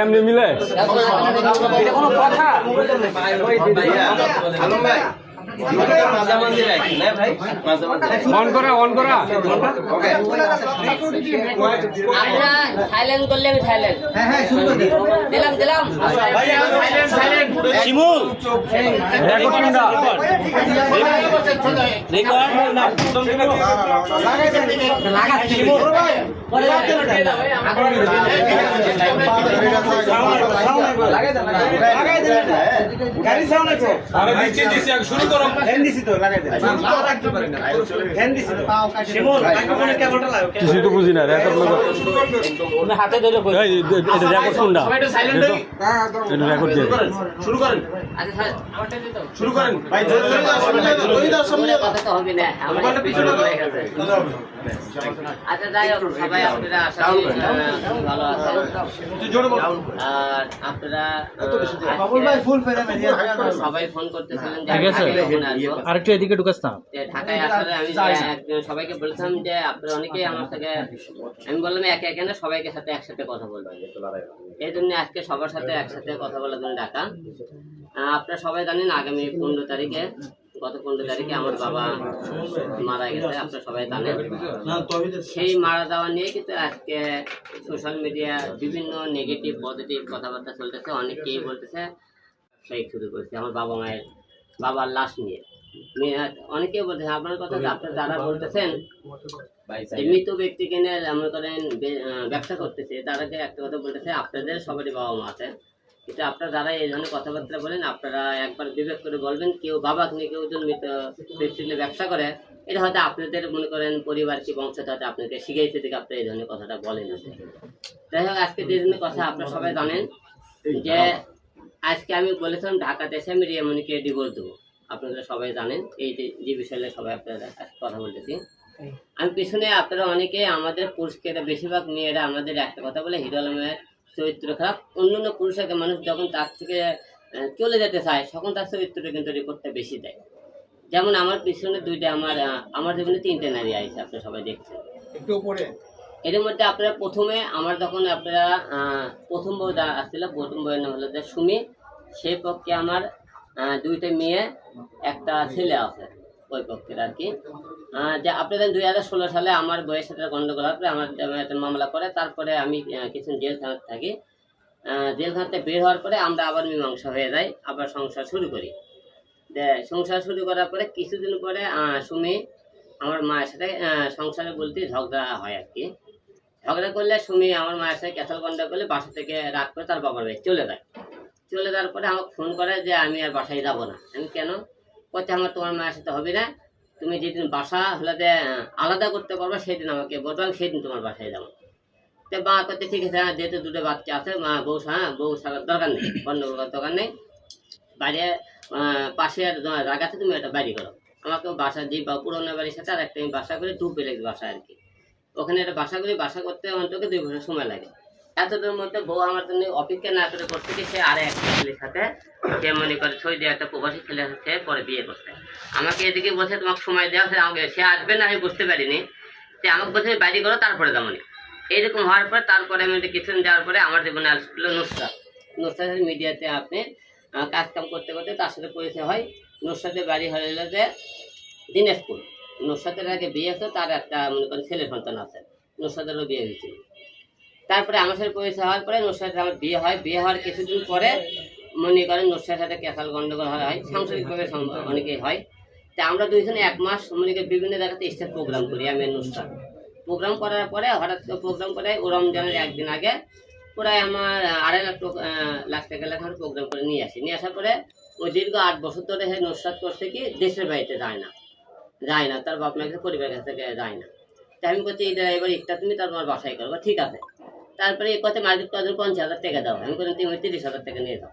এমনি মিলে এটা কোনো কথা অন করা অন করা। ওকে আপনারা করলে আমি সাইলেন্ট হ্যাঁ হ্যাঁ শুরু করে দিলাম দিলাম। শিমুল রেকর্ড কোনটা লাগাচ্ছি পরে যাচ্ছে না লাগাই দেন লাগাই দেন। গাড়ি সাউন্ড আছে আরে দিচ্ছি দিচ্ছি শুরু কিছু তো বুঝি না হাতে ধরে এটা রেকর্ড এটা রেকর্ড দিয়ে। শুরু করেন আচ্ছা শুরু করেন। ভাই ধরে ধরে সামনে হবে না আমার পিছনে হয়ে। আচ্ছা যাই হোক সবাই আপনারা আশা করি ভালো আছেন। তুই জোরে বল। আর আপনারা আহ, বাবুল ভাই ফুল ফেরে সবাই ফোন করতেছিলেন ঠিক আছে। আরেকটু এদিকে ঢুকাস না। ঢাকায় আসলে আমি সবাইকে বলছিলাম যে আপনারা অনেকেই আমার সাথে আমি বললাম একে একে না সবাইকে সাথে একসাথে কথা বলবেন এই জন্য আজকে সবার সাথে একসাথে কথা বলার জন্য ডাকা। আপনারা সবাই জানেন আগামী পনেরো তারিখে গত পনেরো তারিখে আমার বাবা মারা গেছে আপনারা সবাই জানেন। সেই মারা যাওয়া নিয়ে কিন্তু আজকে সোশ্যাল মিডিয়া বিভিন্ন নেগেটিভ পজিটিভ কথাবার্তা চলতেছে অনেকেই বলতেছে সেই শুরু করেছে। আমার বাবা মায়ের বাবার লাশ নিয়ে। অনেকেই বলতেছে আপনার কথা যে আপনারা যারা বলতেছেন মৃত ব্যক্তিকে নিয়ে মনে করেন ব্যবসা করতেছে তাদেরকে একটা কথা বলতেছে আপনাদের সবারই বাবা মা আছে। কিন্তু আপনারা যারা এই ধরনের কথাবার্তা বলেন আপনারা একবার বিবেক করে বলবেন কেউ বাবা নিয়ে কেউ যদি মৃত ব্যক্তি নিয়ে ব্যবসা করে এটা হয়তো আপনাদের মনে করেন পরিবার কি বংশটা হয়তো আপনাকে শিখাইছে থেকে আপনি এই ধরনের কথাটা বলেন। যাই হোক আজকে যে ধরনের কথা আপনারা সবাই জানেন যে আজকে আমি বলেছিলাম ঢাকাতে এসে আমি রিয়ামণিকে ডিভোর্স দেবো। আপনারা সবাই জানেন এই যে বিষয়ে সবাই আপনারা কথা বলতেছি। আমি পিছনে আপনারা অনেকে আমাদের পুরুষকে বেশিরভাগ মেয়েরা আমাদের একটা কথা বলে হিরো আলমের চরিত্র খারাপ। অন্যান্য পুরুষকে মানুষ যখন তার থেকে চলে যেতে চায় তখন তার চরিত্রটা কিন্তু রিপোর্টটা বেশি দেয়। যেমন আমার পিছনে দুইটা আমার আমার জীবনে তিনটে নারী আছে আপনারা সবাই দেখছেন। একটু উপরে। এর মধ্যে আপনারা প্রথমে আমার যখন আপনারা প্রথম বউ আসছিল প্রথম বউয়ের নাম হলো যে সুমি। সেই পক্ষে আমার দুইটা মেয়ে, একটা ছেলে আছে ওই পক্ষের আর কি। যে আপনাদের দুই হাজার ষোলো সালে আমার বয়সের সাথে গন্ডগোল হওয়ার পরে আমার একটা মামলা করে, তারপরে আমি কিছু জেলখানাতে থাকি। জেলখানাতে বের হওয়ার পরে আমরা আবার মীমাংসা হয়ে যাই, আবার সংসার শুরু করি। সংসার শুরু করার পরে কিছুদিন পরে সুমি আমার মায়ের সাথে সংসারে বলতে ঝগড়া হয় আর কি। ঝগড়া করলে সুমি আমার মায়ের সাথে ক্যাথল গন্ডা করলে বাসা থেকে রাগ করে তার বাবার বাড়ি চলে যায়। চলে যাওয়ার পরে আমাকে ফোন করে যে আমি আর বাসায় যাব না। আমি কেন? বলছে আমার তোমার মায়ের সাথে হবে না। তুমি যেদিন বাসা হলে আলাদা করতে পারবে সেদিন আমাকে বলব আমি সেদিন তোমার বাসায় যাব। তো মা করতে ঠিক আছে হ্যাঁ, যেহেতু দুটো বাচ্চা আছে মা বউ হ্যাঁ বউ সারার দরকার নেই গন্ডগোল করার দরকার নেই। বাইরে পাশে আর জায়গা আছে তুমি একটা বাড়ি করো। আমাকে বাসা যে বা পুরোনো বাড়ির সাথে আর একটা আমি বাসা করে টু পেলে বাসা আর কি। ওখানে একটা বাসা করি বাসা করতে অন্তত দুই বছর সময় লাগে। এতদিনের মধ্যে বউ আমার জন্য অপেক্ষা না করে করতে সে আরে একটা ছেলের সাথে সে মনে করে ছয় দিয়ে একটা প্রবাসী ছেলে সে পরে বিয়ে করতে আমাকে এদিকে বসে তোমাকে সময় দেওয়া হচ্ছে আমাকে সে আসবে না আমি বুঝতে পারিনি। সে আমাকে বসে বাইরে করো তারপরে তেমনই এইরকম হওয়ার পরে তারপরে আমি কিছুদিন যাওয়ার পরে আমার জীবনে আসলো নুসরাত। নুসরাতের মিডিয়াতে আপনি আহ, কাজ কাম করতে করতে তার সাথে পরিচয় হয়। নুসরাতের বাড়ি হয়ে গেল যে দিনাজপুর। নুসরাতের আগে বিয়ে হতো তার একটা মনে করেন ছেলে সন্তান আছে। নুসরাতেরও বিয়ে হয়েছিল। তারপরে আমার সাথে পরিচয় হওয়ার পরে নুসরাতের আমার বিয়ে হয়। বিয়ে হওয়ার কিছুদিন পরে মনে করেন নুসরাতের সাথে ক্যাসাল গন্ডগোল হয় সাংসারিকভাবে অনেকেই হয়। তা আমরা দুইজনে এক মাস মনে করি বিভিন্ন জায়গাতে স্টেজ প্রোগ্রাম করি, আমি নুসরাত প্রোগ্রাম করার পরে, হঠাৎ প্রোগ্রাম করে ও রমজানের একদিন আগে প্রায় আমার আড়াই লাখ লাখ টাকা লেখার প্রোগ্রাম করে নিয়ে আসি। নিয়ে আসার পরে ওই দীর্ঘ আট বছর ধরে সে নুসরাত করছে কি, দেশের বাড়িতে যায় না। যায় না, তার বাপ মাকে পরিবারের কাছ থেকে যায় না। তাই আমি করছি এবার একটা তুমি তার বাসায় করব ঠিক আছে। তারপরে এই কথা মালিক তাদের পঞ্চাশ হাজার টাকা দাও। আমি বললাম তুমি তিরিশ হাজার টাকা নিয়ে যাও।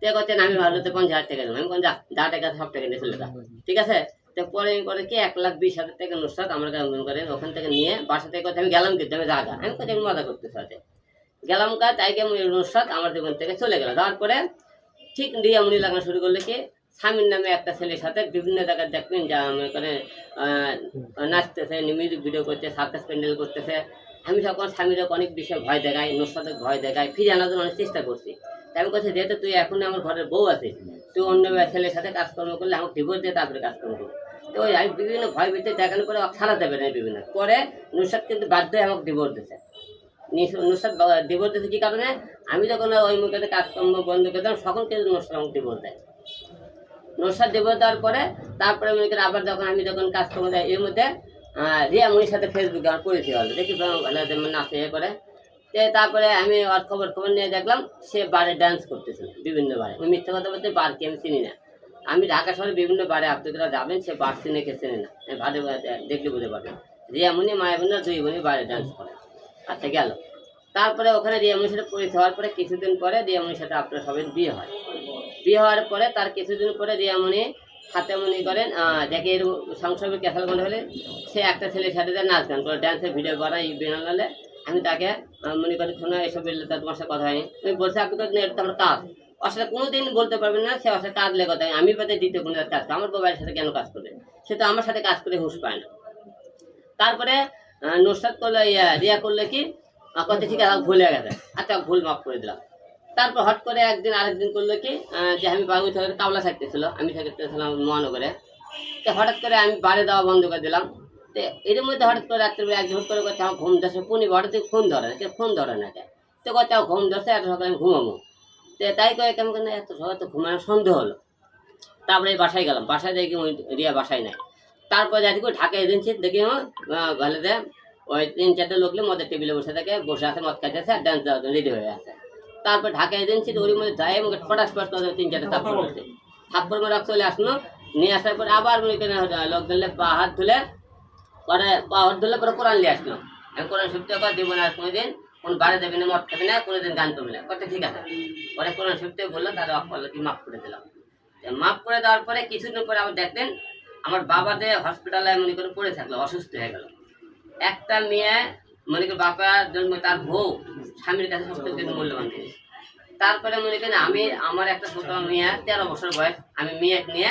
তো কথা আমি ভালো তো পঞ্চাশ হাজার টাকা দেবো আমি বললাম যা টাকা সব টাকা নিয়ে চলে যা। ঠিক আছে? তো পরে আমি করে কি এক লাখ বিশ হাজার টাকা নুসরাত আমার মনে করেন ওখান থেকে নিয়ে বাসা থেকে কথা আমি গেলাম কিন্তু আমি জাগা আমি আমি মজা করতে সাথে গেলাম কা তাই গিয়ে নুসরাত আমার জীবন থেকে চলে গেল। তারপরে ঠিক দিয়ে উনি লাগানো শুরু করলে কি স্বামীর নামে একটা ছেলের সাথে বিভিন্ন জায়গায় দেখবেন যা মনে করে আহ, নাচতেছে মিউজিক ভিডিও করতে সার্কাস প্যান্ডেল করতেছে। আমি তখন স্বামীর অনেক বিষয়ে ভয় দেখাই নুসরাতের ভয় দেখাই, ফিরে আনার জন্য অনেক চেষ্টা করছি। তাই আমি কথা যেহেতু তুই এখন আমার ঘরের বউ আছে তুই অন্য ছেলের সাথে কাজকর্ম করলে আমাকে ডিভোর্স দিয়ে তারপরে কাজকর্ম করব। তো আমি বিভিন্ন ভয় ভীতি দেখানোর পরে ছাড়াতে পারি না বিভিন্ন। পরে নুসরাত কিন্তু বাধ্য হয়ে আমাকে ডিভোর্স দিছে নিস- নুসরাত ডিভোর্স দিয়েছে কি কারণে? আমি যখন ওই মুখে কাজকর্ম বন্ধ করে দিলাম, সকল কিন্তু নুসরাত আমাকে ডিভোর্স দেয়। নসাদ দেব দেওয়ার পরে তারপরে মনে করেন আবার যখন আমি যখন কাজকর্ম দেয় এর মধ্যে আহ, রিয়া মনির সাথে ফেসবুকে আমার পরিচয় হলো। দেখি ভালো নাচে করে। তারপরে আমি ওর খবর খবর নিয়ে দেখলাম সে বারে ডান্স করতেছিল বিভিন্ন বারে। আমি মিথ্যা কথা বলতে বার কি আমি চিনি না। আমি ঢাকা শহরে বিভিন্ন বারে আপনারা যাবেন সে বার চিনে কে চেনে না ভালো দেখলে বুঝতে পারবেন রিয়া মনি মায়া বোনের দুই বোনই বারে ডান্স করে। আচ্ছা গেল। তারপরে ওখানে রিয়ামনির সাথে পরিচয় হওয়ার পরে কিছুদিন পরে রিয়ামনির সাথে আপনার সবাই বিয়ে হয়। বিয়ে হওয়ার পরে তার কিছুদিন পরে রিয়ামণি হাতে মনে করেন দেখে এর সংসারে ক্যাসাল মনে হলে সে একটা ছেলের সাথে নাচ গান করে ডান্সের ভিডিও বানাই বেনালে আমি তাকে মনে করি শোনো এসব তোমার সাথে কথা হয়নি তুমি বলছে আপনি তো এটা আমার কাজ। ওর সাথে কোনোদিন বলতে পারবেন না সে ওর সাথে কাজ লেগে কথা আমি পাতে দ্বিতীয় কোনো কাজ করে। আমার বাবার সাথে কেন কাজ করবে? সে তো আমার সাথে কাজ করে হুঁশ পায় না। তারপরে নুসরাত করলে ইয়া, রিয়া করলে কি কথা ঠিক আছে ভুলে গেছে। আচ্ছা ভুল মাফ করে দিলাম। তারপর হট করে একদিন আরেকদিন করল কি যে আমি বাবু থেকে কামলা থাকতেছিল আমি থাকতেছিলাম মহানগরে। তো হঠাৎ করে আমি বাড়ি দেওয়া বন্ধ করে দিলাম। তো এর মধ্যে হঠাৎ করে রাত্রে এক হট করে করছে আমার ঘুম ধরছে। পুনি হঠাৎ ফোন ধরে না ফোন ধরে না তো আমার ঘুম ধরছে, এত সকালে আমি ঘুমাবো। তো তাই করে কেমন কেন এত সকালে তো ঘুমানোর সন্দেহ হলো। তারপরে বাসায় গেলাম। বাসায় দেখি ওই রিয়া বাসায় নাই। তারপর যাই দেখি ঢাকা এজেন্সি দেখি ভালোতে ওই তিন চারটে লোকলে মদের টেবিলে বসে থাকে, বসে আছে, মদ খাইতেছে, আর ডান্স রেডি হয়ে আছে। তারপর ঢাকা এজেন্সি ওর মধ্যে যায় আমাকে ফটাস ফটাস তিন চারটে থাপ্পড় করছে থাপ্পড় মেরে চলে আসলো নিয়ে আসার পরে আবার মনে করেন লোক ধরলে পা হাত ধুলে পরে পা হাত ধুলে পরে কোরআন নিয়ে আসলো। কোরআন শুনতে করে দিব না কোনোদিন কোন বাড়ি দেবে না মদ খাবে না কোনোদিন গান করবি না। কথা ঠিক আছে। পরে কোরআন শুনতে বলল তারা অফ করল কি মাফ করে দিলাম। মাফ করে দেওয়ার পরে কিছুদিন পরে আবার দেখলেন আমার বাবা যে হসপিটালে মনে করে পড়ে থাকল অসুস্থ হয়ে গেল। একটা মেয়ে মনে করি বাবার জন্ম তার বউ স্বামীর কাছে সবথেকে বেশি মূল্যবান জিনিস। তারপরে মনে করেন আমি আমার একটা ছোট মেয়ে তেরো বছর বয়স আমি মেয়ে নিয়ে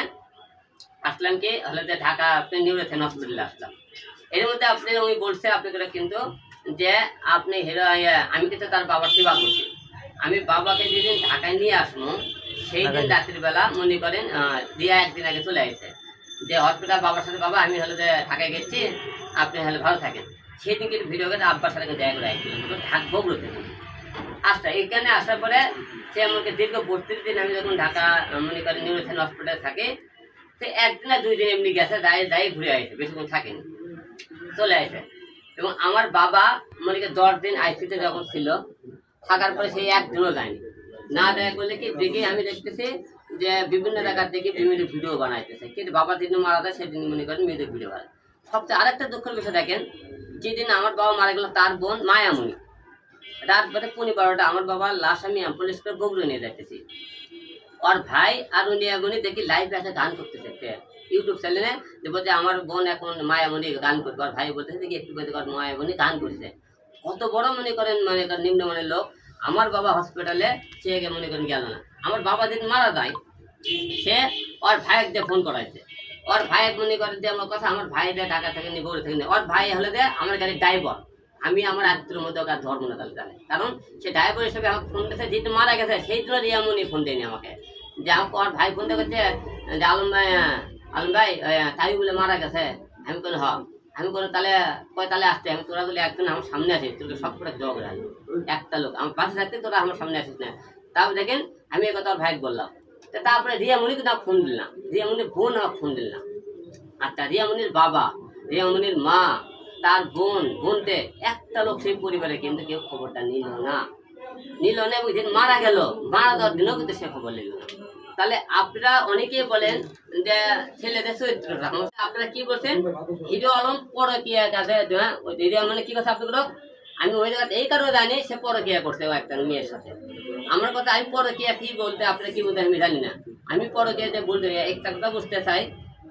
আসলাম কি হলে যে ঢাকা আপনি নিউরোথেন হসপিটালে আসলাম। এর মধ্যে আপনি উনি বলছে আপনাদের কিন্তু যে আপনি হিরো আমি কিন্তু তার বাবার সেবা করছি। আমি বাবাকে যেদিন ঢাকায় নিয়ে আসব সেই দিন রাত্রিবেলা মনে করেন দিয়া একদিন আগে চলে আসছে যে হসপিটাল বাবার সাথে বাবা আমি হলে যে ঢাকায় গেছি আপনি হলে ভালো থাকেন। সেই দিন কিন্তু ভিডিও করে আব্বার সাথে দেখা করে আসছিলাম ঢাক আসটা এখানে আসার পরে সে আমাকে দীর্ঘ বত্রিশ দিন আমি যখন ঢাকা মনে করেন নিউরোথেন হসপিটালে থাকি, সে একদিন না দুই দিন এমনি গেছে দায়ে দায়ে ঘুরে আসে বেশিক্ষণ থাকেনি, চলে আসে। এবং আমার বাবা মনে করেন দশ দিন আইসিতে যখন ছিল, থাকার পরে সেই একদিনও যায়নি। না দেয় করলে কি, দেখি আমি দেখতেছি যে বিভিন্ন জায়গার থেকে বিভিন্ন ভিডিও বানাইতেছে। কিন্তু বাবা যেদিন মারা যায়, সেদিন মনে করেন মেয়েদের ভিডিও বানায়। সবচেয়ে আরেকটা দুঃখের বিষয় দেখেন যেদিন আমার বাবা মারা গেল, তার বোন মায়ামণি। রাত বাদে পনেরো বারোটা, আমার বাবা লাশ আমি অ্যাম্বুলেন্স করে বগুড়ে নিয়ে যাইতেছি। ওর ভাই আর উনি এমনই দেখি লাইভে একটা গান করতেছে ইউটিউব চ্যানেলে যে বলছে আমার বোন এখন মায়ামণি গান করবে। আর ভাই বলতেছে, দেখি একটু বলতে ওর মায়ামণি গান করছে। কত বড় মনে করেন মানে করেন নিম্নমানের লোক। আমার বাবা হসপিটালে সে মনে করেন গেল না। আমার বাবা যেদিন মারা যায়, সে ওর ভাইয়ের দিয়ে ফোন করাইছে। ওর ভাই মনে করে যে আমার কথা, আমার ভাই দিয়ে ঢাকা থেকে নিয়ে বলে থেকে ওর ভাই হলে যে আমার গাড়ির ড্রাইভার আমি আমার আত্মীয় মধ্যে ওকে ধর্ম না তাহলে জানে কারণ সে ড্রাইভার হিসেবে আমাকে ফোন দিয়েছে, যেহেতু মারা গেছে, সেই জন্য রিয়ামনি ফোন দেয়নি আমাকে। যে আমাকে ওর ভাই ফোন দিয়ে করছে যে আলম ভাই আলম ভাই তাই বলে মারা গেছে। আমি কোনো হ। আমি কোনো তাহলে কয় তাহলে আসতে? আমি তোরা বলে একজন আমার সামনে আসিস তোকে সব করে জগ রাখব। একটা লোক, আমার পাশে থাকতে তোরা আমার সামনে আসিস না। তারপর দেখেন, আমি কথা ওর ভাই বললাম। তারপরে রিয়ামণিকে না ফোন দিলাম। রিয়ামণির বোন আমার ফোন দিলাম। আচ্ছা রিয়ামণির বাবা, রিয়ামণির মা, তার বোন, বোনতে একটা লোক সেই পরিবারে কিন্তু কেউ খবরটা নিল না। নিল না এবং মারা গেল, মারা দেওয়ার দিনও কিন্তু সে খবর নিল না। তাহলে আপনারা অনেকেই বলেন যে ছেলেদের চরিত্রটা আপনারা কি বলছেন? হিরো আলম পরকিয়া কাজে মানে কি কথা আপনাদের? আমি ওই জায়গাতে এই কারণে জানি, সে পরকিয়া করছে ও একটা মেয়ের সাথে। আমার কথা, আমি পরকিয়া কি বলতে আপনারা কি বলতে আমি জানি না। আমি পরকিয়া যে বলতে একটা কথা বুঝতে চাই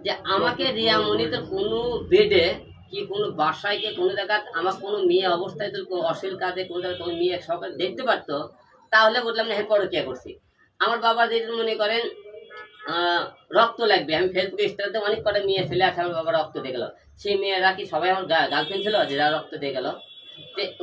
যে আমাকে রিয়া মনিতে কোনো বেডে কি কোনো বাসায় কি কোনো জায়গায় আমার কোনো মেয়ে অবস্থায় যদি অশ্লীল কাজে কোনো জায়গায় কোনো মেয়ে সকালে দেখতে পারতো, তাহলে বললাম না হ্যাঁ পরকিয়া করছি। আমার বাবা যেদিন মনে করেন রক্ত লাগবে, আমি ফেসবুকে ইনস্টাতে অনেক কটা মেয়ে ছেলে আছে, আমার বাবা রক্ত দিয়ে সেই মেয়েরা কি সবাই আমার গার্লফ্রেন্ড ছিল, যে রক্ত দিয়ে গেল?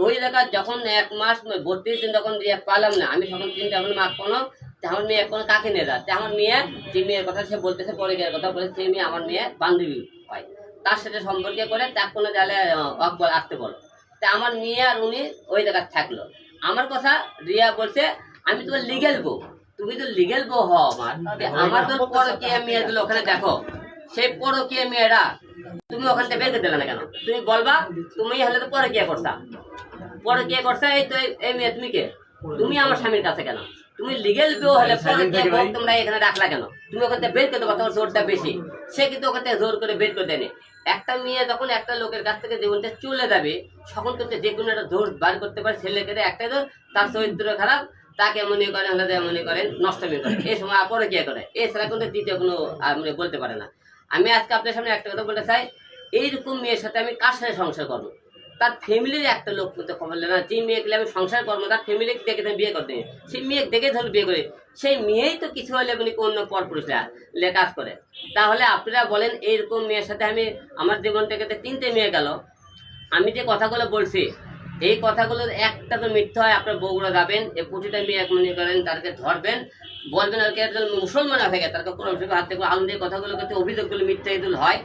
ওই জায়গায় যখন এক মাস বত্রিশ দিন যখন রিয়া পালাম না আমি তখন চিন্তা ভাবলাম মা কোনো তো আমার মেয়ে কোনো কাকে নিয়ে যাচ্ছে আমার মেয়ে যে মেয়ের কথা সে বলতেছে পরে গিয়ে কথা বলে সেই মেয়ে আমার মেয়ে বান্ধবী হয়। তার সাথে সম্পর্কে করে তার কোনো জালে অকবর আসতে বলো তা আমার মেয়ে আর উনি ওই জায়গায় থাকল। আমার কথা রিয়া বলছে আমি তোমার লিগেল বউ। তুমি তো লিগেল বউ হও আমার। আমার তো পরকীয়া মেয়ে দিল ওখানে দেখো। সেই পরকীয়া মেয়েরা তুমি ওখান থেকে বের করে দিলে না কেন? তুমি বলবা তুমি হলে তো পরকীয়া করতা। পরকীয়া করছা এই তো এই- মেয়ে তুমি কে? তুমি আমার স্বামীর কাছে কেন? তুমি লিগেল বউ হলে পরকীয়া বউ তোমরা এখানে রাখলা কেন? তুমি ওখান থেকে বের করে দেবো তোমার জোরটা বেশি। সে কিন্তু ওখান থেকে জোর করে বের করে দেয়নি একটা মেয়ে যখন একটা লোকের কাছ থেকে জীবনটা চলে যাবে তখন কিন্তু যে কোনো একটা জোর বার করতে পারে ছেলেকে একটাই জোর তার চরিত্র খারাপ তাকে মনে করেন হলে মনে করেন নষ্ট করে। এই সময় পরে কে করে। এছাড়া কিন্তু দ্বিতীয় কোনো মানে বলতে পারে না। আমি আজকে আপনার সামনে একটা কথা বলতে চাই। এইরকম মেয়ের সাথে আমি কার সাথে সংসার করব? তার ফ্যামিলির একটা লোক কিন্তু খবর না। যে মেয়েগুলো আমি সংসার করব, তার ফ্যামিলি দেখে বিয়ে করতে সেই মেয়ে দেখে ধরে বিয়ে করে। সেই মেয়েই তো কিছু হলে মানে অন্য পর পুরুষরা লে কাজ করে। তাহলে আপনারা বলেন, এইরকম মেয়ের সাথে আমি আমার জীবন থেকে তিনটে মেয়ে গেল, আমি যে কথাগুলো বলছি, এই কথাগুলোর একটা তো মিথ্যা হয়, আপনার বউগুলো যাবেন, এই প্রতিটা মেয়ে এক মনে করেন তাদেরকে ধরবেন বলবেন আর কি, একজন মুসলমান হয়ে গেছে তারকে কোরআন শরীফের হাত আলম দিয়ে কথাগুলো করতে অভিযোগগুলো মিথ্যা এগুলো হয়।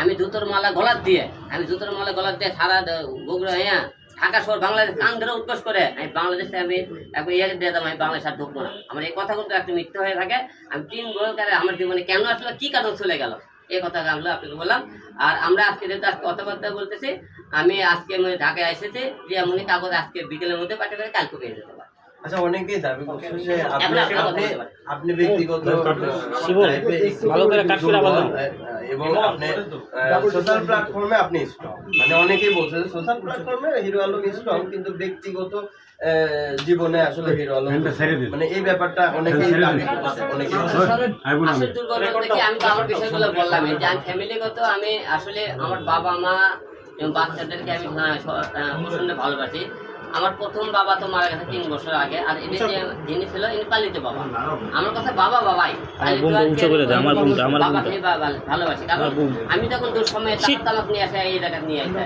আমি জুতোর মালা গলার দিয়ে, আমি জুতোর মালা গলার দিয়ে সারা বগুড়া হ্যাঁ ঢাকা শহর বাংলাদেশ কান ধরে উৎকোষ করে, আমি বাংলাদেশে আমি একবার ইয়ে দিয়ে দেবো, আমি বাংলাদেশ আর ঢুকবো না। আমার এই কথাগুলো একটা মিথ্যা হয়ে থাকে। আমি তিন বছর আমার জীবনে কেন আসলে, কি কারণ চলে গেল? এই কথা আমরা আপনাকে বললাম। আর আমরা আজকে যেহেতু আজকে কথাবার্তা বলতেছি, আমি আজকে আমি ঢাকায় এসেছি যে এমনই কাগজ আজকে বিকেলের মধ্যে পাঠিয়ে দেবে, কালকে পেয়ে যেতে আচ্ছা অনেকেই দাবি করছে যে আপনি আপনি আপনি ব্যক্তিগত ভালো করে কাট করে আবার এবং আপনি সোশ্যাল প্ল্যাটফর্মে আপনি স্ট্রং মানে অনেকেই বলছে সোশ্যাল প্ল্যাটফর্মে হিরো আলম স্ট্রং কিন্তু ব্যক্তিগত আহ, জীবনে আসলে হিরো আলম। মানে এই ব্যাপারটা অনেকেই দাবি করছে অনেকেই আসল দুর্বল বলতে কি আমি তো আমার বিষয়গুলো বললাম। যে আমি ফ্যামিলিগত আমি আসলে আমার বাবা মা এবং বাচ্চাদেরকে আমি আহ, প্রচণ্ড ভালোবাসি। আমার প্রথম বাবা তো মারা গেছে তিন বছর আগে আর যে যিনি ছিল ইনি পালিত বাবা। আমার কথা বাবা বাবাই। করে ভালোবাসি। কারণ আমি তখন দূর সময় তামাক নিয়ে আসে এই জায়গায় নিয়ে আসে।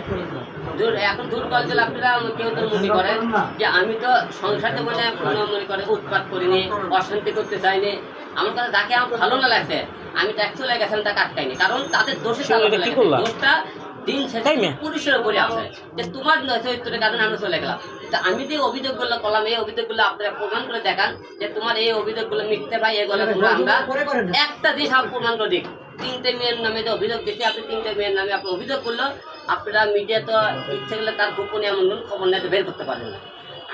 দূর এখন দূর আপনারা কেউ তো মনে করেন যে আমি তো সংসারে মানে কোনো মনে করে উৎপাত করিনি অশান্তি করতে চাইনি। আমার কাছে যাকে আমার ভালো না লাগছে। আমি ট্যাক্স চলে গেছিলাম তাকে আটকাইনি। কারণ তাদের দোষে? দোষটা দিন শেষে পুলিশের উপরে আছে যে তোমার নয় চরিত্রের কারণে আমরা চলে গেলাম। তা আমি যে অভিযোগগুলো করলাম এই অভিযোগগুলো আপনারা প্রমাণ করে দেখান যে তোমার এই অভিযোগগুলো মিথ্যে ভাই এগুলো আমরা একটা জিনিস আমার প্রমাণ করে দিক তিনটে মেয়ের নামে যে অভিযোগ দিচ্ছি আপনি তিনটে মেয়ের নামে আপনি অভিযোগ করল আপনারা মিডিয়া তো ইচ্ছে করলে তার গোপনে এমন খবর নিয়ে বের করতে পারেন না।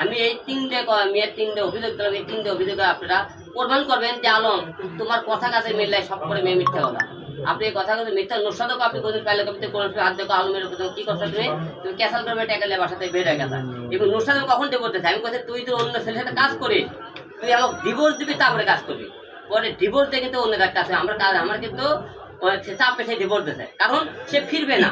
আমি এই তিনটে মেয়ের তিনটে অভিযোগ দিলাম এই তিনটে অভিযোগে আপনারা প্রমাণ করবেন যে আলম তোমার কথা কাছে মিললাই সব করে মেয়ে মিথ্যে কথা আপনি এই কথা কিন্তু মিথ্যা নোসাদক আপনি কোনদিন পাইলে কবিতে কোন দেখো, আলমের উপর কি করছ তুমি? তুমি ক্যাসাল করবে টাকা বাসাতে বের হয়ে গেছে এবং নোসাদক কখন করতেছে আমি কথা তুই তো অন্য ছেলের সাথে কাজ করিস। তুই আমাকে ডিভোর্স দিবি, তারপরে কাজ করবি। পরে ডিভোর্স দিয়ে কিন্তু অন্য একটা আছে। আমরা কাজ আমার কিন্তু চাপে সে ডিভোর্স দিতে কারণ সে ফিরবে না।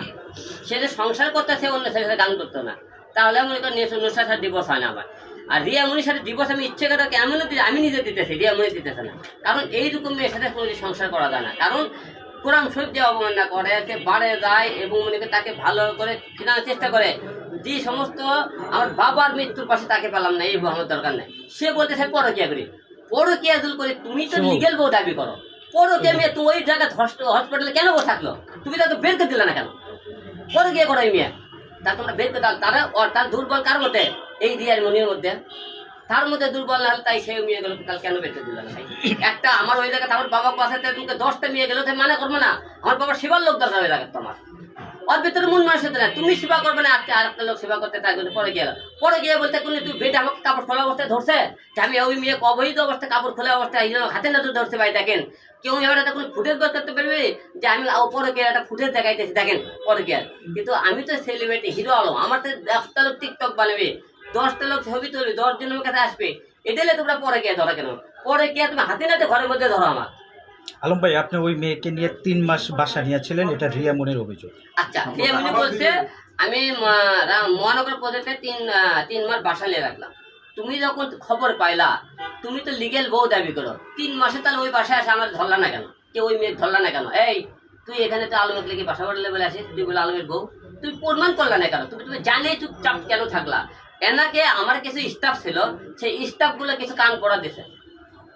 সে যে সংসার করতে, সে অন্য ছেলের সাথে গান করতো না। তাহলে মনে করেন নেশার সাথে ডিভোর্স হয় না আমার আর রিয়া মনির সাথে ডিভোর্স আমি ইচ্ছে করে কেমন আমি নিজে দিতেছি, রিয়া মনি দিতেছে না। কারণ এইরকম মেয়ের সাথে কোনো সংসার করা যায় না। কারণ কোরআন শরীফ যে অবমাননা করে সে বাড়ে যায় এবং মনে তাকে ভালো করে ফিরানোর চেষ্টা করে। যে সমস্ত আমার বাবার মৃত্যুর পাশে তাকে পেলাম না এই আমার দরকার নেই। সে বলতে সে পরকিয়া করি। পরকিয়া দূর করে তুমি তো লিগেল বউ দাবি করো। পরকিয়া মেয়ে তুমি ওই জায়গায় হসপিটালে কেন বসে থাকল? তুমি তাকে বের করে দিলে না কেন? পরকিয়া করো এই মেয়ে। তা তোমরা বের করে দাও। তারা তার দুর্বল কার মধ্যে? এই রিয়ার মনির মধ্যে। তার মধ্যে দুর্বল না তাই সেই মেয়ে গেল কাল কেন করে দিল? একটা আমার ওই জায়গাতে আমার বাবা পাশাতে তোমাকে দশটা মেয়ে গেল, তো মানা করব না। আমার বাবার সেবার লোক দরকার জায়গাতে তোমার। ওর ভিতরে মন মানুষের না তুমি সেবা করবে না আজকে আর একটা লোক সেবা করতে থাকবে পরে গিয়ে পরে গিয়ে বলতে কোন তুই বেটা আমাকে কাপড় খোলা অবস্থায় ধরছে? যে আমি ওই মেয়ে অবৈধ অবস্থায় কাপড় খোলা অবস্থায়, এই জন্য হাতে না তো ধরছে ভাই, দেখেন। কেউ এবার একটা কোনো ফুটেজ বের করতে পারবে যে আমি পরে গিয়ে একটা ফুটেজ দেখাইতেছি, দেখেন, পরে গিয়ে। কিন্তু আমি তো সেলিব্রিটি হিরো আলম আমার তো দশটা লোক টিকটক বানাবে। দশটা লোক ছবি তুলবে দশ জন আমার কাছে আসবে। এটাইলে তোমরা পরে গিয়ে ধরো কেন? পরে গিয়ে তুমি হাতে নাতে ঘরের মধ্যে ধরো আমার। আলম ভাই আপনি ওই মেয়েকে নিয়ে তিন মাস বাসা নিয়েছিলেন এটা রিয়া মনের অভিযোগ। আচ্ছা সে এমনি বলছে আমি মহানগর প্রজেক্টে তিন তিন মাস বাসা নিয়ে রাখলাম। তুমি যখন খবর পাইলা তুমি তো লিগেল বউ দাবি করো। তিন মাসে তাহলে ওই বাসায় আসে আমার ধরলা না কেন? কে ওই মেয়ে ধরলা না কেন? এই তুই এখানে তো আলমের লেগে বাসা বাড়লে বলে আসিস তুই বলে আলমের বউ। তুমি প্রমাণ করলা না কেন? তুমি তুমি জানে চুপচাপ কেন থাকলা। এনাকে আমার কিছু স্টাফ ছিল, সেই স্টাফগুলো কিছু কান করা দিছে।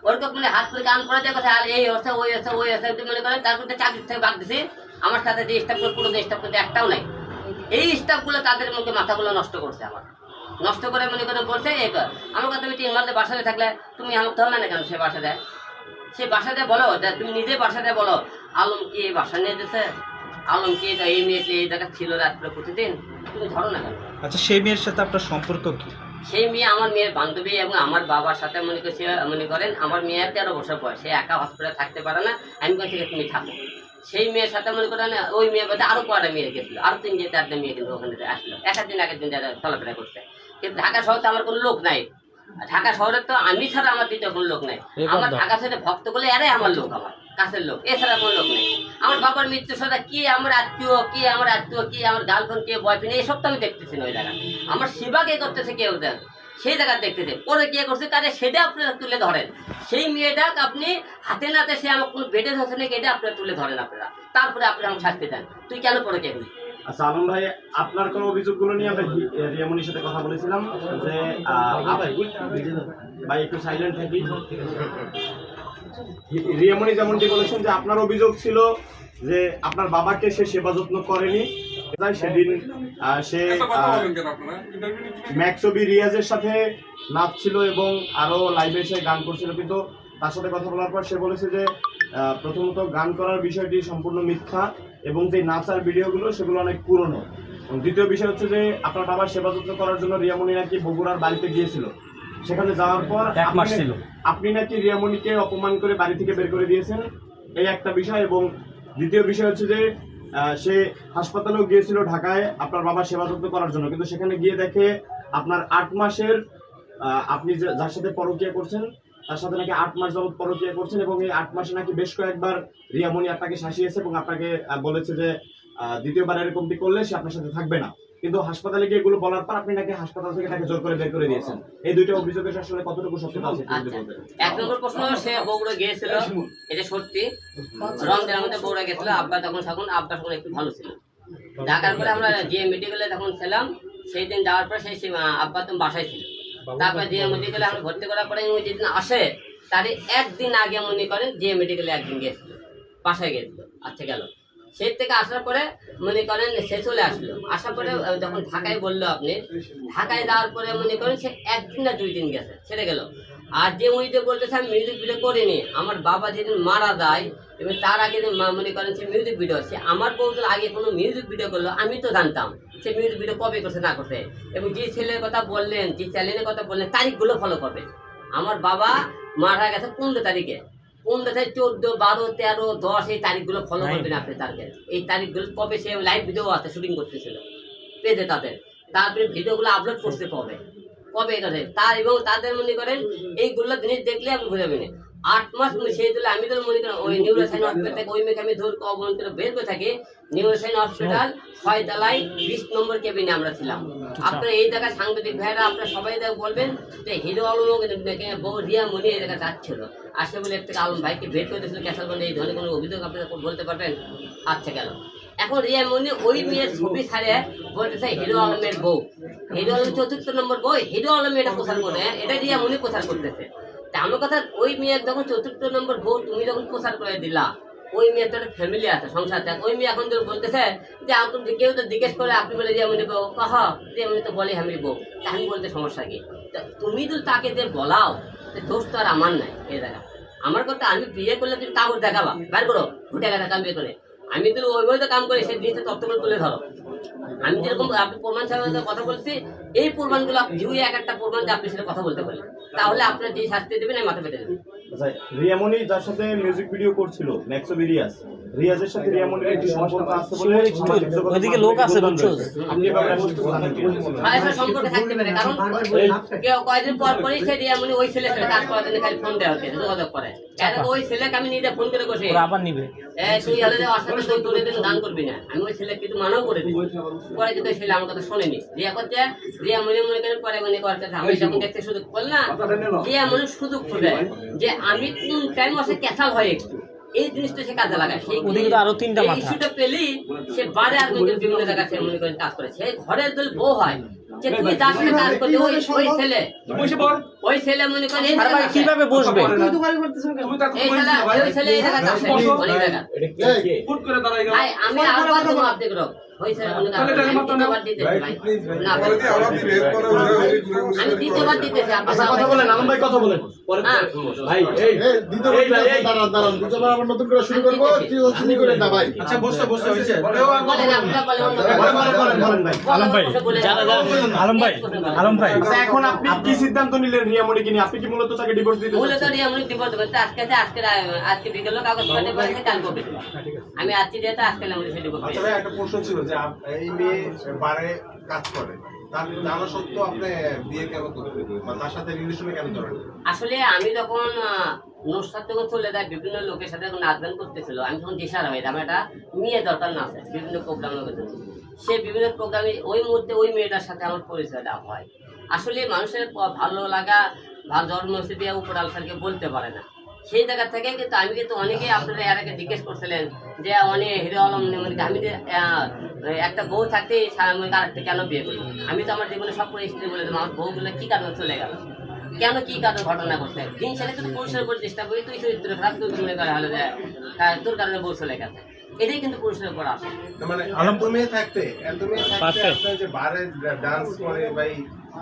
ওরকম মানে হাত করে কান করা যায় কথা আর, এই হচ্ছে ওই হচ্ছে ওই হচ্ছে মনে করেন তারপর চাকরি থেকে বাদ দিছে। আমার সাথে যে স্টাফ পুরো স্টাফ কিন্তু একটাও নাই। এই স্টাফগুলো তাদের মধ্যে মাথাগুলো নষ্ট করছে আমার। নষ্ট করে মনে করে বলছে, এই কর। আমার কথা তুমি তিন মাসে বাসাতে থাকলে, তুমি আমাকে ধরলে না কেন সে বাসা দেয় সে বাসা দেয় বলো, যে তুমি নিজে বাসা দেয় বলো, আলম কি এই বাসা নিয়ে দিছে আলম কি এই মেয়েকে এই জায়গা ছিল রাত্রে প্রতিদিন? তুমি ধরো না কেন? আচ্ছা সেই মেয়ের সাথে আপনার সম্পর্ক কি? সেই মেয়ে আমার মেয়ের বান্ধবী এবং আমার বাবার সাথে মনে করছে মনে করেন আমার মেয়ের তেরো বছর বয়স। সে একা হসপিটালে থাকতে পারে না। আমি বলছি তুমি থাকো। সেই মেয়ের সাথে মনে করেন ওই মেয়ের বাদে আরও কয়টা মেয়ে গেছিল আরও তিন যে চারটে মেয়ে কিন্তু ওখানে আসলো। এক একদিন এক একদিন যারা চলাফেরা করছে। কিন্তু ঢাকা শহরে তো আমার কোনো লোক নাই। ঢাকা শহরে তো আমি ছাড়া আমার দ্বিতীয় কোনো লোক নাই। আমার ঢাকা শহরে ভক্ত বলে এরাই আমার লোক আমার। কাছের লোক, এছাড়া কোনো লোক নেই। আমার বাবার মৃত্যুর সাথে কে আমার আত্মীয়, কে আমার আত্মীয়, কি আমার গার্লফ্রেন্ড কে বয়ফ্রেন্ড এইসব তো আমি দেখতেছি না ওই জায়গা আমার সেবা কে করতেছে কেউ দেন সেই জায়গা দেখতেছে। পরে কে করছে? কারে সেটা আপনারা তুলে ধরেন। সেই মেয়েটা আপনি হাতে নাতে সে আমার কোনো বেডে ধরছে নাকি, এটা আপনারা তুলে ধরেন আপনারা। তারপরে আপনি আমাকে শাস্তি দেন। তুই কেন পরে কে বলি আচ্ছা আলম ভাই, আপনার কোনো অভিযোগগুলো নিয়ে আমরা রিয়ামনির সাথে কথা বলেছিলাম যে ভাই একটু সাইলেন্ট থাকি। রিয়ামনি যেমনটি বলেছেন যে আপনার অভিযোগ ছিল যে আপনার বাবাকে সে সেবা যত্ন করেনি। তাই সেদিন সে ম্যাক্সবি রিয়াজের সাথে নাচছিল এবং আরও লাইভে সে গান করছিল। কিন্তু তার সাথে কথা বলার পর সে বলেছে যে প্রথমত গান করার বিষয়টি সম্পূর্ণ মিথ্যা এবং যে নাচার ভিডিওগুলো সেগুলো অনেক পুরনো। এবং দ্বিতীয় বিষয় হচ্ছে যে আপনার বাবার সেবা যত্ন করার জন্য রিয়ামণি নাকি বগুড়ার বাড়িতে গিয়েছিল। সেখানে যাওয়ার পর এক মাস ছিল। আপনি নাকি রিয়ামণিকে অপমান করে বাড়ি থেকে বের করে দিয়েছেন? এই একটা বিষয় এবং দ্বিতীয় বিষয় হচ্ছে যে সে হাসপাতালেও গিয়েছিল ঢাকায়, আপনার বাবার সেবা যত্ন করার জন্য। কিন্তু সেখানে গিয়ে দেখে আপনার আট মাসের আপনি যার সাথে পরকিয়া করছেন, তার সাথে নাকি আট মাস যাবত পরকিয়া করছেন এবং এই আট মাসে নাকি বেশ কয়েকবার রিয়ামণি আপনাকে শাসিয়েছে এবং আপনাকে বলেছে যে দ্বিতীয়বার এরকমটি করলে সে আপনার সাথে থাকবে না। কিন্তু হাসপাতালে গিয়ে এগুলো বলার পর আপনি নাকি হাসপাতাল থেকে তাকে জোর করে বের করে দিয়েছেন। এই দুইটা অভিযোগের আসলে কতটুকু সত্যতা আছে আচ্ছা। এক নম্বর প্রশ্ন সে বগুড়া গিয়েছিল। এটা সত্যি। রমজানের মধ্যে বগুড়া গেছিল আব্বা তখন তখন আব্বা তখন একটু ভালো ছিল। ঢাকার পরে আমরা যে মেডিকেলে তখন ছিলাম সেই দিন যাওয়ার পর সেই আব্বা তো বাসায় ছিল। তারপরে যে মেডিকেলে আমরা ভর্তি করার পরে উনি যেদিন আসে তারই একদিন আগে মনে করেন যে মেডিকেলে একদিন গেছিল। বাসায় গেছিল আচ্ছা গেল। সেই থেকে আসার পরে মনে করেন সে চলে আসলো। আসার পরে যখন ঢাকায় বলল আপনি, ঢাকায় যাওয়ার পরে মনে করেন সে একদিন না দুই দিন গেছে, ছেড়ে গেল। আর যে যে বলতেছে, আমি মিউজিক ভিডিও করিনি, আমার বাবা যেদিন মারা যায় এবং তার আগে মনে করেন সে মিউজিক ভিডিও সে আমার বউদের আগে কোনো মিউজিক ভিডিও করল, আমি তো জানতাম সে মিউজিক ভিডিও কবে করছে, না করছে। এবং যে ছেলের কথা বললেন, যে চ্যানেলের কথা বললেন, তারিখগুলো ফলো করবে। আমার বাবা মারা গেছে পনেরো তারিখে। পনেরো তারিখ? চোদ্দ বারো তেরো দশ এই তারিখগুলো ফলো করবেন আপনি তাদের এই তারিখগুলো কবে সে লাইভ ভিডিও আছে শুটিং করতেছিল। পেজে তাদের। তারপরে ভিডিওগুলো আপলোড করতে পাবে কবে করে তার এবং তাদের মনে করেন এইগুলো জিনিস দেখলে আপনি বুঝাবেন। আট মাস সেই দিলে আমি তো মনে করেন ওই নিউরোসাইন হসপিটাল থেকে ওই মেয়েকে আমি ধর অবমান করে বের করে থাকি। নিউরোসাইন হসপিটাল বিশ নম্বর কেবিনে আমরা ছিলাম। আপনারা এই জায়গায় সাংবাদিক ভাইরা, আপনারা সবাই বলবেন যে হিরো আলম বউ রিয়া মনি এই জায়গায় যাচ্ছিল। আসলে বলে থেকে আলম ভাইকে বের করে দিয়েছিল ক্যাসালগঞ্জে এই ধরনের কোনো অভিযোগ আপনারা বলতে পারবেন? আচ্ছা গেল। এখন রিয়া মনি ওই মেয়ের ছবি ছাড়ে বলতেছে হিরো আলমের বউ। হিরো আলম চতুর্থ নম্বর বই হিরো আলম এটা প্রচার করে এটা রিয়া মনি প্রচার করতেছে। আমার কথা, ওই মেয়ের যখন চতুর্থ নম্বর বউ তুমি যখন প্রচার করে দিলা, ওই মেয়ের তো একটা ফ্যামিলি আছে, সংসার আছে। ওই মেয়ে এখন যখন বলতেছে যে আপনি কেউ তো জিজ্ঞেস করে আপনি বলে যে মনি বউ। কহ রিয়া মনি তো বলে আমি বউ। তা আমি বলতে সমস্যা কি? তুমি তো তাকে যে বলাও যে দোষ তো আর আমার নাই, এই জায়গা। আমার কথা আমি বিয়ে করলে তুমি কাগজ দেখাবা, বের করো ঘুটে গেছে কাম বিয়ে করে। আমি তো ওইভাবে কাম করি, সেই জিনিসটা তত্ত্বগুলো তুলে ধরো। আমি যেরকম আপনি প্রমাণ ছাড়া কথা বলছি, এই প্রমাণগুলো আপনি এক একটা প্রমাণ যে আপনি সেটা কথা বলতে পারেন। তাহলে আপনার যে শাস্তি দেবেন, আমি মাথা পেতে দেবেন রিয়ামনি রিয়ামণি যার সাথে মিউজিক ভিডিও করছিল ম্যাক্সবি রিয়াজ রিয়াজের সাথে একটি সম্পর্ক আছে বলে ওইদিকে লোক আছে বুঝছ? আপনি সাথে থাকতে পারে কারণ কেউ কয়েকদিন পর পরই সে মানে ওই ছেলে কাজ করার জন্য খালি ফোন যোগাযোগ করে। ওই ছেলেকে আমি নিজে ফোন করে বসে আবার নিবে। এ, তুই হলে যে তুই তোর দিন গান করবি না। আমি ওই ছেলে কিন্তু মানাও করে দিই। পরে কিন্তু ছেলে আমার কথা শোনেনি। রিয়া করছে রিয়া মনে মনে করে পরে মনে করছে আমি যখন দেখতে সুযোগ করল না রিয়া সুযোগ খুঁজে। যে আমি কোন টাইম আছে ক্যাসাল হয় একটু। এই জিনিসটা সে কাজে লাগায়। সেই ওদিকে তো আরও তিনটা মাথা। ইস্যুটা পেলেই সে বারে আর মধ্যে বিভিন্ন জায়গায় সে মনে করেন কাজ করে। সে ঘরের দল বউ হয়। যে তুমি যার সাথে কাজ করতে ওই ওই ছেলে ওই ছেলে মনে করেন এই জায়গায় কীভাবে বসবে এই ছেলে ওই ছেলে এই জায়গায় আসে অনেক জায়গায় ভাই আমি আবার দেবো আপনি গ্রহ ওই ছেলে মনে করেন আমি দ্বিতীয়বার ভাই না ভাই। আমি দ্বিতীয়বার দিতেছি আপনি আচ্ছা কথা বলেন আলম ভাই কথা বলেন হ্যাঁ। ভাই এই এই দ্বিতীয় এই ভাই, এই। দাঁড়ান দাঁড়ান দুজনে আবার নতুন করে শুরু করব চিনি করে না ভাই আচ্ছা বলেন আপনারা বলেন বলেন, বলেন ভাই আলম আলম ভাই আলম ভাই। আচ্ছা এখন আপনি কি সিদ্ধান্ত নিলেন রিয়ামণিকে নিয়ে? আপনি কি মূলত তাকে ডিভোর্স দিতে মূলত? রিয়া মনে বিপদ করতে আজকে আজকে আজকে বিকেল কাগজ পাঠাতে পারেছে কাল করবে আমি আজকে দিয়ে আজকে সেটা করব আচ্ছা ভাই একটা প্রশ্ন ছিল যে এই মেয়ে বারে কাজ করে জানা সত্ত্বেও আপনি বিয়ে কেন করলেন? বা তার সাথে রিলেশনে কেন জড়ালেন আসলে আমি যখন অনুষ্ঠান যখন চলে যায় বিভিন্ন লোকের সাথে যখন নাচ গান করতেছিল আমি তখন দিশার হয়ে আমার একটা মেয়ে দরকার না আছে বিভিন্ন প্রোগ্রামে সেই বিভিন্ন প্রোগ্রামে ওই মুহূর্তে ওই মেয়েটার সাথে আমার পরিচয়টা হয়। আসলে মানুষের ভালো লাগা বা জন্ম দিয়ে উপর আলসারকে বলতে পারে না। সেই জায়গা থেকে কিন্তু আমি কিন্তু অনেকেই আপনারা এর আগে জিজ্ঞেস করছিলেন যে অনেক হিরো আলম মানে আমি একটা বউ থাকতে আরেকটা কেন বিয়ে করি আমি তো আমার জীবনে সব করে স্ত্রী বলে দেবো। আমার বউগুলো কি কারণে চলে গেল? কেন কি কারণে ঘটনা ঘটছে? দিন শেষে কিন্তু পুরুষের উপর চেষ্টা করি, তুই চরিত্র খারাপ, তুই মনে করা হলো যে তোর কারণে বউ চলে গেছে। এটাই কিন্তু উপর আসে মানে আলম- মেয়ে থাকতে মেয়ে থাকতে আপনার যে বারে ডান্স করে ভাই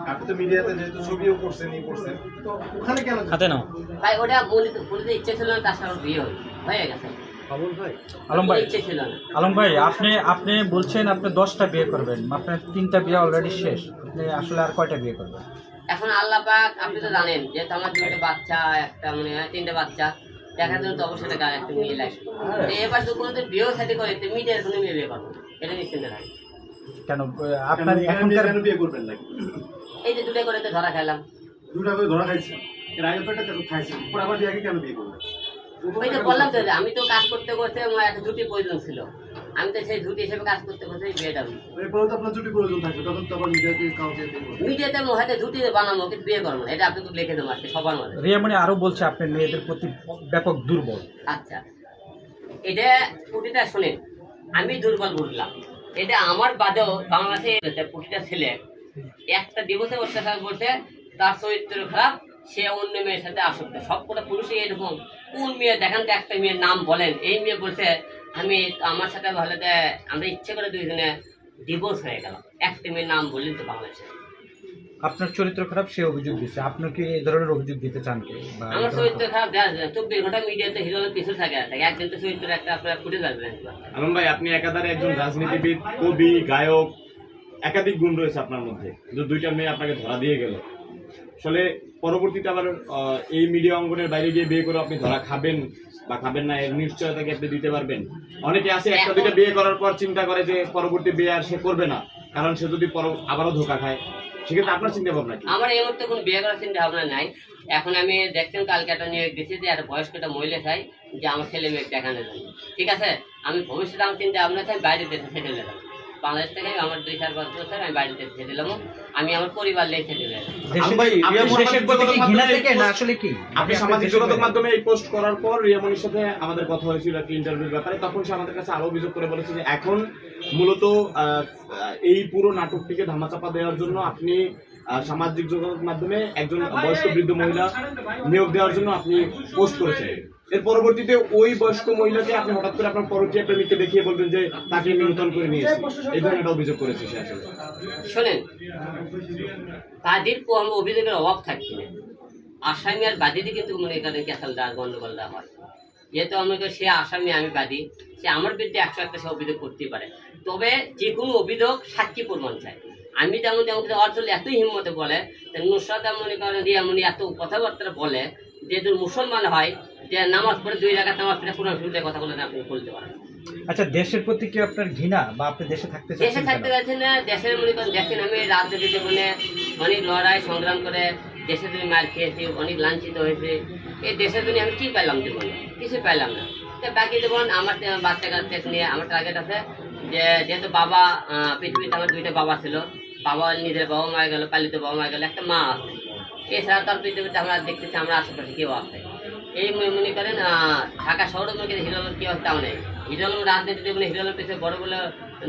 আপনি তো মিডিয়াতে যেহেতু ছবিও করছেন ই করছেন তো ওখানে কেন হাতে নাও। ভাই ওটা বলিতে বলিতে ইচ্ছে ছিল না তার সাথে বিয়ে হয়ে গেছে। আলম ভাই। ইচ্ছে ছিল আলম ভাই আপনি আপনি বলছেন আপনি দশটা বিয়ে করবেন আপনার তিনটা বিয়ে অলরেডি শেষ আপনি আসলে আর কয়টা বিয়ে করবেন? এখন আল্লাহ পাক আপনি তো জানেন যেহেতু আমার দুটো বাচ্চা একটা মানে তিনটে বাচ্চা দেখার জন্য তো অবশ্যই টাকা একটা মেয়ে লাগে তো এবার তো কোনোদিন বিয়েও সাথে করে তো মিডিয়ার কোনো মেয়ে বিয়ে পাবো এটা নিশ্চিন্ত থাকে কেন আপনার এখনকার কেন বিয়ে করবেন নাকি? এই যে দুটো করে তো ধরা খেলাম দুটো করে ধরা খাইছি এর আগে তো একটা খাইছি পর আবার বিয়ে কেন বিয়ে করবেন? ওই তো বললাম তো আমি তো কাজ করতে করতে আমার একটা দুটি প্রয়োজন ছিল। আমি তো সেই হিসেবে কাজ করতে করতে বিয়েটা হই এরপরে তো আপনার জুটি প্রয়োজন থাকবে তখন তো আবার মিডিয়াতে কাউকে বিয়ে মিডিয়াতে হয়তো বানাবো কিন্তু বিয়ে করব এটা আপনি তো লিখে দেবো আজকে সবার মধ্যে রিয়ামণি আরও বলছে আপনি মেয়েদের প্রতি ব্যাপক দুর্বল। আচ্ছা। এটা প্রতিটা শুনেন আমি দুর্বল বুঝলাম। এটা আমার বাদেও বাংলাদেশে প্রতিটা ছেলে। একটা দিবসে অত্যাচার বলছে তার চরিত্র খারাপ সে অন্য মেয়ের সাথে আসক্ত। সবকটা পুরুষই এরকম। কোন মেয়ে দেখান তো একটা মেয়ের নাম বলেন। এই মেয়ে বলছে আমি আমার সাথে ভালো দেয় আমরা ইচ্ছে করে দুইজনে ডিভোর্স হয়ে গেল একটা মেয়ের নাম বললেন তো বাংলাদেশে। আপনার চরিত্র খারাপ সে অভিযোগ দিচ্ছে আপনি কি এই ধরনের অভিযোগ দিতে চান কি? আমার চরিত্র খারাপ চব্বিশ ঘণ্টা মিডিয়াতে হিরো পিছু থাকে থাকে একদিন তো চরিত্র একটা আপনার ফুটে যাবে আলম ভাই আপনি একাধারে একজন রাজনীতিবিদ কবি গায়ক একাধিক গুণ রয়েছে আপনার মধ্যে। কিন্তু দুইটা মেয়ে আপনাকে ধরা দিয়ে গেল। আসলে পরবর্তীতে আবার এই মিডিয়া অঙ্গনের বাইরে গিয়ে বিয়ে করে আপনি ধরা খাবেন বা খাবেন না এর নিশ্চয়তা কি আপনি দিতে পারবেন। অনেকে আছে একটা দুইটা বিয়ে করার পর চিন্তা করে যে পরবর্তী বিয়ে আর সে করবে না কারণ সে যদি পর আবারও ধোকা খায় সেক্ষেত্রে আপনার চিন্তা ভাবনা কি? আমার এই মুহূর্তে কোনো বিয়ে করার চিন্তা ভাবনা নাই। এখন আমি দেখছেন কালকে একটা নিয়োগ দিচ্ছি যে একটা বয়স্ক একটা মহিলা চাই যে আমার ছেলে মেয়ে দেখানোর জন্য। ঠিক আছে? আমি ভবিষ্যতে আমার চিন্তা ভাবনা চাই বাইরে দেশে সেটেল এলাম বাংলাদেশ থেকে আমার দুই চার পাঁচ বছর আমি দেশে সেটেল এলাম আমি আমার পরিবার নিয়ে ভাই, আপনি সামাজিক যোগাযোগ মাধ্যমে এই পোস্ট করার পর রিয়ামনির সাথে আমাদের কথা হয়েছিল একটা ইন্টারভিউর ব্যাপারে তখন সে আমাদের কাছে আরও অভিযোগ করে বলেছে যে এখন মূলত আহ, এই পুরো নাটকটিকে ধামাচাপা দেওয়ার জন্য আপনি সামাজিক যোগাযোগ মাধ্যমে একজন বয়স্ক বৃদ্ধ মহিলা নিয়োগ দেওয়ার জন্য আপনি পোস্ট করেছেন এর পরবর্তীতে ওই বয়স্ক মহিলাকে আপনি হঠাৎ করে আপনার দেখিয়ে বলবেন যে তাকে নিয়ন্ত্রণ করে নিয়েছে। এই ধরনের অভিযোগ করেছে সে আসলে। শোনেন, তাদের অভিযোগের অভাব আসামি আর বাদীতে কিন্তু মনে করেন হয়। যেহেতু আমি করি সে আসামি, আমি বাদী, সে আমার বিরুদ্ধে একশো একটা সে অভিযোগ করতেই পারে। তবে যে কোনো অভিযোগ সাক্ষী প্রমাণ চাই। আমি যেমন যেমন অর্জল এতই হিম্মতে বলে নুসরাত মনে করেন রিয়ামনি এত কথাবার্তা বলে, যে মুসলমান হয় যে নামাজ পড়ে দুই রাখাত নামাজ পড়ে কোরআন কথা বলে আপনি বলতে পারেন। আচ্ছা দেশের প্রতি কি আপনার ঘৃণা বা আপনি দেশে থাকতে দেশে থাকতে? যাচ্ছেন না দেশের মনে করেন দেখেন আমি রাজনীতি জীবনে অনেক লড়াই সংগ্রাম করে দেশের জন্য মার খেয়েছি অনেক লাঞ্ছিত হয়েছে এই দেশের জন্য আমি কি পাইলাম জীবনে? কিছু পাইলাম না। তো বাকি জীবন আমার বাচ্চা কাচ্চা নিয়ে আমার টার্গেট আছে যে যেহেতু বাবা পৃথিবীতে আমার দুইটা বাবা ছিল বাবা নিজের বাবা মারা গেল পালিত বাবা মারা গেল একটা মা আছে। এছাড়া তার পৃথিবীতে আমরা দেখতেছি আমরা আশেপাশে কেউ আছে। এই মনে- করেন ঢাকা শহরে করেন হিরো আলম কি তাও নেই। রাজনীতিতে মানে পেছনে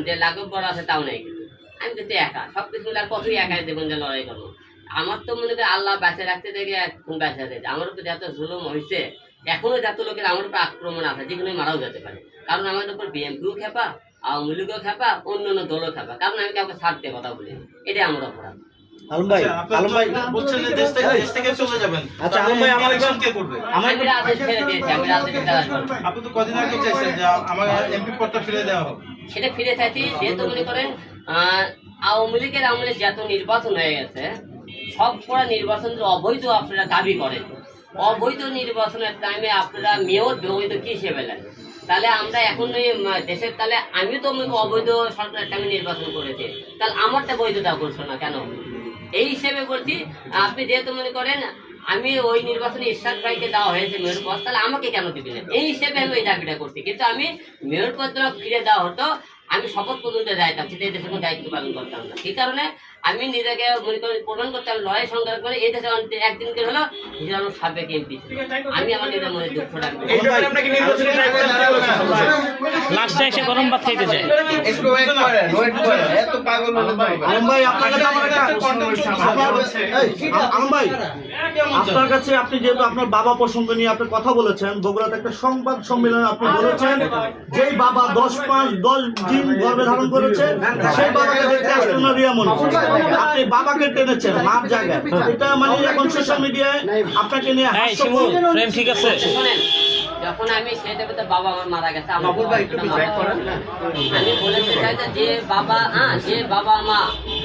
যে বড় আছে তাও নেই। আমি একা সব কিছু আর একা যে লড়াই করব? আমার তো মনে করি আল্লাহ বেঁচে রাখতে দেখে এখন বেঁচে আছে আমার উপর যত জুলুম হয়েছে, এখনও যত লোকের আমার উপর আক্রমণ আছে যেগুলো মারাও যেতে পারে। কারণ আমাদের উপর বিএনপিও খেপা, আওয়ামী লীগও খেপা অন্য অন্য দলও খেপা। কারণ আমি কাউকে ছাড় দিয়ে কথা বলি এটাই আমার অপরাধ। আলম ভাই আলম ভাই। বলছেন যে দেশ থেকে দেশ থেকে চলে যাবেন। আচ্ছা, আলম ভাই, আমার ইলেকশন কে করবে? আমার আমি রাজনীতি ছেড়ে দিয়েছি আমি রাজনীতিতে আসব আপনি তো কদিন আগে চাইছেন যে আমার এমপি পদটা ফিরে দেওয়া হোক। সেটা ফিরে চাইছি যেহেতু মনে করেন আওয়ামী লীগের আমলে যত নির্বাচন হয়ে গেছে সব করা নির্বাচন অবৈধ আপনারা দাবি করেন। অবৈধ নির্বাচনের টাইমে আপনারা মেয়র বৈধ কি হিসেবে নেন? তাহলে আমরা এখন এই দেশের তাহলে আমি তো অবৈধ সরকারের টাইমে নির্বাচন করেছি। তাহলে আমারটা বৈধতা করছ না কেন? এই হিসেবে বলছি, আপনি যেহেতু মনে করেন, আমি ওই নির্বাচনে ইশাক ভাইকে দেওয়া হয়েছে মেয়র পদ, তাহলে আমাকে কেন দিবেন এই হিসেবে আমি ওই দাবিটা করছি। কিন্তু আমি মেয়র পদ ফিরে দেওয়া হতো, আমি শপথ পর্যন্ত কোনো দায়িত্ব পালন করতাম না। সেই কারণে আমি নিজেকে মনে করি প্রমাণ করতে আমি লড়াই সংগ্রাম করে এই দেশে অন্তত একদিন করে হলো আমার সাবেক এমপি আমি আমার নিজের মনে বলেছে? লাস্টে এসে গরম ভাত খাইতে আপনার কাছে আপনি যেহেতু আপনার বাবা প্রসঙ্গ নিয়ে আপনি কথা বলেছেন বগুড়াতে একটা সংবাদ সম্মেলনে আপনি বলেছেন যেই বাবা দশ পাঁচ দশ দিন গর্ভে ধারণ করেছে সেই বাবাকে দেখতে আসতো না আপনি বাবাকে টেনেছেন মাপ জায়গায়। এটা মানে এখন সোশ্যাল মিডিয়ায় আপনাকে নিয়ে হাস্যকর ঠিক আছে? যখন আমি সেটা পেতে বাবা আমার মারা গেছে আমার। আমি বলেছি যে বাবা হ্যাঁ যে বাবা মা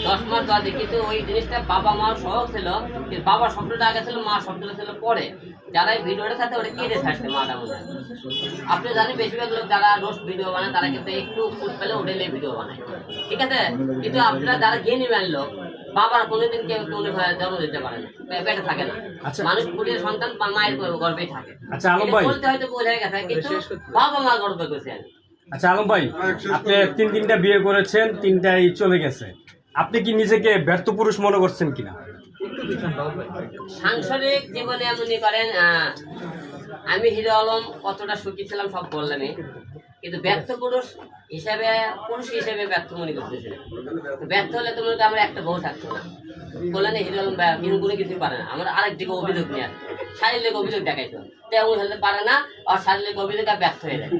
দশ মাস বাদে কিন্তু ওই জিনিসটা বাবা মা সহ ছিল কিন্তু বাবা শব্দটা আগে ছিল মা শব্দটা ছিল পরে। যারা এই ভিডিওটা থাকে ওটা কেটে ছাড়ছে মাটা মনে হয়। আপনি জানেন বেশিরভাগ লোক যারা রোস্ট ভিডিও বানায় তারা কিন্তু একটু ফুট পেলে ওটা নিয়ে ভিডিও বানায়। ঠিক আছে? কিন্তু আপনারা যারা গেনি ম্যান বাবার কোনোদিন কেউ কোনো জন্ম দিতে পারে না। পেটে থাকে না। মানুষ পুরীর সন্তান বা মায়ের গর্বেই থাকে। আচ্ছা, আলম ভাই। বলতে হয়তো বোঝা গেছে কিন্তু বাবা মা গর্ব কি। আচ্ছা আলম ভাই আপনি তিন তিনটা বিয়ে করেছেন তিনটাই চলে গেছে। আপনি কি নিজেকে ব্যর্থ পুরুষ মনে করছেন কিনা? সাংসারিক জীবনে মনে করেন আহ, আমি হিরো আলম কতটা সুখী ছিলাম সব বললামই কিন্তু ব্যর্থ পুরুষ হিসাবে পুরুষ হিসেবে ব্যর্থ মনে করতেছিলাম ব্যর্থ হলে তো মনে আমার একটা বউ থাকতো না। বললেন হিরো আলম কোনো কিছু পারে না। আমার আরেক দিকে অভিযোগ নিয়ে আসে। শারীরিক অভিযোগ দেখাইতো তেমন হলে পারে না আর শারীরিক অভিযোগ আর ব্যর্থ হয়ে যায়।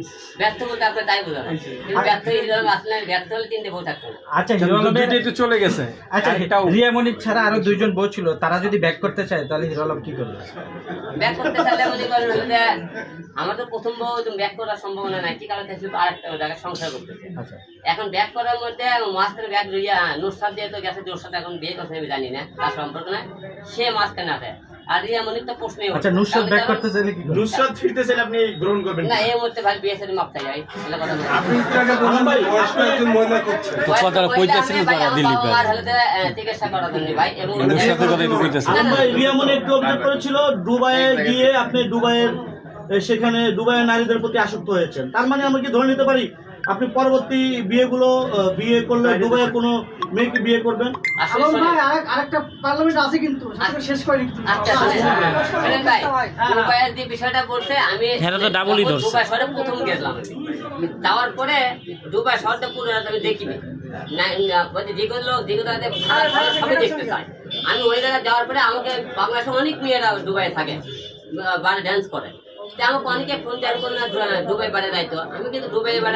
ব্যর্থ বলতে আপনার তাই বোঝা কিন্তু ব্যর্থ হয়ে হিরো আলম আসলে ব্যর্থ হলে তিনটে বউ থাকতো না। আচ্ছা হিরো আলমের তো চলে গেছে। আচ্ছা রিয়া ছাড়া আরও দুইজন বউ ছিল। তারা যদি ব্যাক করতে চায় তাহলে হিরো আলম কি করবে? ব্যাক করতে চাইলে মনে করেন আমার তো প্রথম বউ ব্যাক করার সম্ভাবনা নাই। কি কারণ শুধু আরেকটা জায়গায় সংসার করতেছে আচ্ছা। এখন ব্যাক করার মধ্যে মাঝখানে ব্যাক রইয়া দিয়ে তো গেছে সাথে এখন বিয়ে করছে আমি জানি না তার সম্পর্ক নাই। সে মাঝখানে আছে। আর রিয়া মনির তো প্রশ্নই আচ্ছা নুসরাত ব্যাক করতে চাইলে কি নুসরাত ফিরতে চাইলে আপনি গ্রহণ করবেন না এই মুহূর্তে ভাই বিয়ে সাথে মাপতে যাই এটা কথা না। আলম ভাই বয়স্ক একজন মহিলা করছে। কথাটা কইতেছিল ভাই, তারা আমার ভাই। মার হলে চিকিৎসা করার জন্য ভাই এবং নুসরাতের একটু অভিযোগ করেছিল দুবাইয়ে গিয়ে আপনি দুবাইয়ের সেখানে দুবাইয়ের নারীদের প্রতি আসক্ত হয়েছেন। তার মানে আমরা কি ধরে নিতে পারি আপনি পরবর্তী বিয়েগুলো বিয়ে করলে দুবাইয়ের কোনো মেয়েকে বিয়ে করবেন? আসলে শোনেন, আরেকটা পার্লামেন্ট আছে কিন্তু শেষ আচ্ছা শোনেন ভাই দুবাইয়ের যে বিষয়টা বলছে আমি। দুবাই শহরে প্রথম গেলাম যাওয়ার পরে দুবাই শহরটা পুরো আমি দেখিনি। দেখতে চায়। আমি ওই জায়গায় যাওয়ার পরে আমাকে বাংলাদেশে অনেক মেয়েরা দুবাই থাকে বারে ড্যান্স করে। তা আমাকে অনেকে ফোন করে না যাইতো। আমি কিন্তু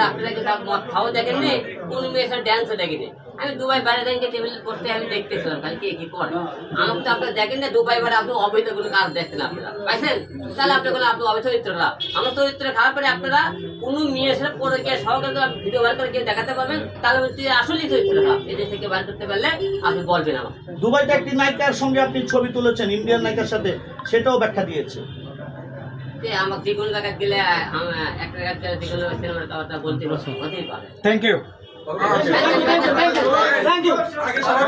আপনারা মদ খাওয়া দেখেননি কোন দেখিনি। আমি দুবাই টেবিল বসতে আমি দেখতেছিলাম কে কি আমাকে তো আপনারা দেখেন না দুবাই আপনি অবৈধ কোনো কাজ দেখছেন আপনারা। পাইছেন? তাহলে আপনি কোনো আপনি অবৈধ চরিত্রটা আমার চরিত্র খারাপ করে আপনারা মেয়ের সাথে পরে গিয়ে সহকারে ভিডিও বার করে গিয়ে দেখাতে পারবেন, তাহলে তুই আসলেই চরিত্র খারাপ। এদের থেকে বার করতে পারলে আপনি বলবেন আমার দুবাইতে একটি নায়িকার সঙ্গে আপনি ছবি তুলেছেন, ইন্ডিয়ান নায়িকার সাথে, সেটাও ব্যাখ্যা দিয়েছে। আমাকে যে কোনো জায়গায় গেলে আমার একটা জায়গায় যে কোনো সিনেমার কথাটা বলতে হতেই পারে. Thank you